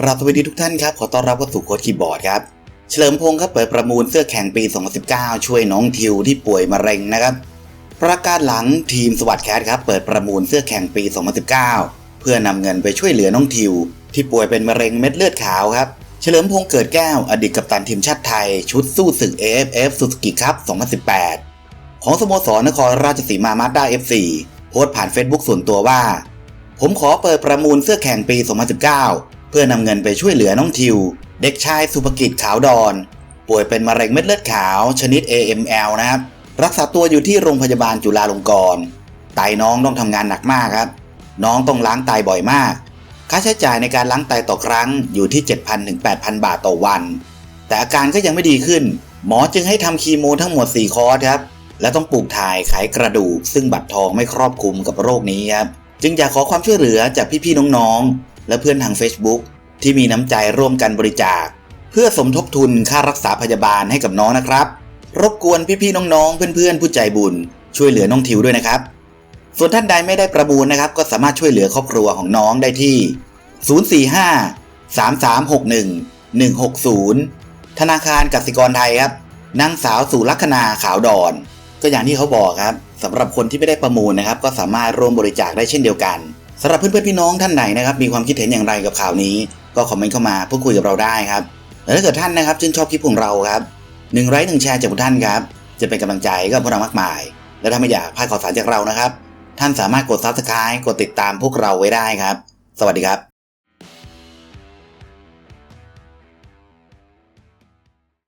กราบสวัสดีทุกท่านครับ ขอต้อนรับเข้าสู่โค้ดคีย์บอร์ดครับ เฉลิมพงศ์ครับเปิดประมูลเสื้อแข่งปี 2019 ช่วยน้องทิวที่ป่วยมะเร็งนะครับ ประกาศหลังทีมสวัสดแคทครับเปิดประมูลเสื้อแข่งปี 2019 เพื่อนำเงินไปช่วยเหลือน้องทิว ที่ป่วยเป็นมะเร็งเม็ดเลือดขาวครับ เฉลิมพงศ์เกิดแก้ว อดีตกัปตันทีมชาติไทย ชุดสู้ศึก AFF Suzuki Cup 2018 ของสโมสรนครราชสีมามาด้า FC โพสต์ผ่าน Facebook ส่วนตัวว่า ผมขอเปิดประมูลเสื้อแข่งปี 2019 เพื่อนำเงินไปช่วยเหลือน้องทิว เด็กชายสุภกิจขาวดอน ป่วยเป็นมะเร็งเม็ดเลือดขาวชนิด AML นะครับ รักษาตัวอยู่ที่โรงพยาบาลจุฬาลงกรณ์ไตน้องต้องทำงานหนักมากครับ น้องต้องล้างไตบ่อยมาก ค่าใช้จ่ายในการล้างไตต่อครั้งอยู่ที่ 7,000ถึง8,000 บาทต่อวัน แต่อาการก็ยังไม่ดีขึ้น หมอจึงให้ทำคีโมทั้งหมด 4 คอร์สครับและต้องปลูกถ่ายไขกระดูก ซึ่งบัตรทองไม่ครอบคลุมกับโรคนี้ครับจึงอยากขอความช่วยเหลือจากพี่ๆน้องๆ และเพื่อนทาง Facebook ที่มีน้ำใจร่วมกันบริจาค เพื่อสมทบทุนค่ารักษาพยาบาลให้กับน้องนะครับ รบกวนพี่ๆน้องๆ เพื่อนๆ ผู้ใจบุญ ช่วยเหลือน้องทิวด้วยนะครับ ส่วนท่านใดไม่ได้ประมูลนะครับ ก็สามารถช่วยเหลือครอบครัวของน้องได้ที่ 045 3361 160 ธนาคารกสิกรไทยครับนางสาวสุลัคนาขาวดอน ก็อย่างที่เขาบอกครับสำหรับคนที่ไม่ได้ประมูลนะครับ ก็สามารถร่วมบริจาคได้เช่นเดียวกัน สำหรับเพื่อนๆพี่น้องท่านไหนนะครับมีความคิดเห็นอย่างไรกับข่าวนี้ ก็คอมเมนต์เข้ามาพูดคุยกับเราได้ครับและถ้าเกิดท่านนะครับชื่นชอบคลิปของเราครับหนึ่งไลค์หนึ่งแชร์จากทุกท่านครับจะเป็นกำลังใจกับพวกเรามากมาย และถ้าไม่อยากพลาดข่าวสารจากเรานะครับ ท่านสามารถกดซับสไครต์กดติดตามพวกเราไว้ได้ครับ สวัสดีครับ